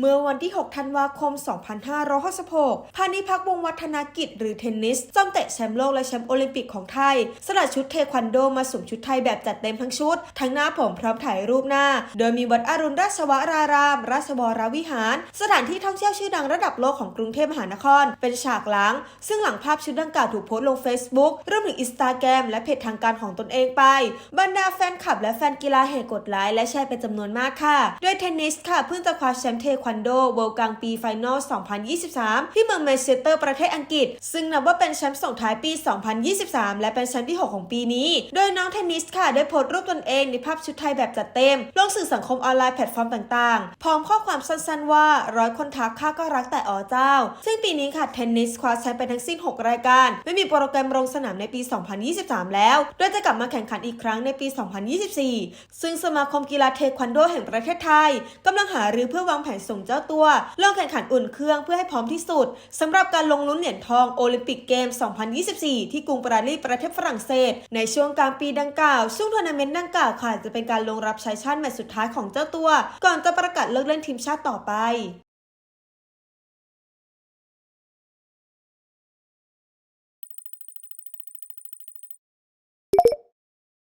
เมื่อวันที่ 6 ธันวาคม 2566พานิพักวงวัฒนากิจหรือเทนนิสจอมเตะแชมป์โลกและแชมป์โอลิมปิกของไทย สลัดชุดเทควันโดมาสวมชุดไทยแบบจัดเต็มทั้งชุด ทั้งหน้าผมพร้อมถ่ายรูปหน้า โดยมีวัดอรุณราชวราราม ราชวรวิหาร สถานที่ท่องเที่ยวชื่อดังระดับโลกของกรุงเทพมหานคร เป็นฉากหลัง ซึ่งหลังภาพชุดดังกล่าวถูกโพสต์ลง Facebook รวมถึงอินสตาแกรมและเพจทางการของตนเองไป บรรดาแฟนคลับและแฟนกีฬาแห่กดไลค์และแชร์เป็นจำนวนมากค่ะด้วยเทนนิสค่ะเพิ่งจะคว้าแชมป์เทควันโดเวิลด์กลางปีไฟนอล 2023 ที่เมืองแมนเชสเตอร์ประเทศอังกฤษ ซึ่งนับว่าเป็นแชมป์ส่งท้ายปี 2023 และเป็นแชมป์ที่ 6 ของปีนี้ โดยน้องเทนนิสค่ะได้โพสต์รูปตนเองในภาพชุดไทยแบบจัดเต็ม ลงสื่อสังคมออนไลน์แพลตฟอร์มต่างๆ พร้อมข้อความสั้นๆ ว่าร้อยคนทักข้าก็รักแต่อ๋อเจ้า ซึ่งปีนี้ค่ะเทนนิสคว้าแชมป์ไปทั้งสิ้น 6 รายการ ไม่มีโปรแกรมลงสนามในปี 2023 แล้ว โดยจะกลับมาแข่งขันอีกครั้งในปี 2024 ซึ่งสมาคมกีฬาเทควันโดแห่งประเทศไทยกำลังหารือเพื่อวางแผนส่งเจ้าตัว ลงแข่งขันอุ่นเครื่องเพื่อให้พร้อมที่สุดสำหรับการลงลุ้นเหรียญทองโอลิมปิกเกม 2024 ที่กรุงปารีสประเทศฝรั่งเศส ในช่วงกลางปีดังกล่าว ซึ่งทัวร์นาเมนต์ดังกล่าวค่ะจะเป็นการลงรับใช้ชาติแมตช์สุดท้ายของเจ้าตัว ก่อนจะประกาศเลิกเล่นทีมชาติต่อไป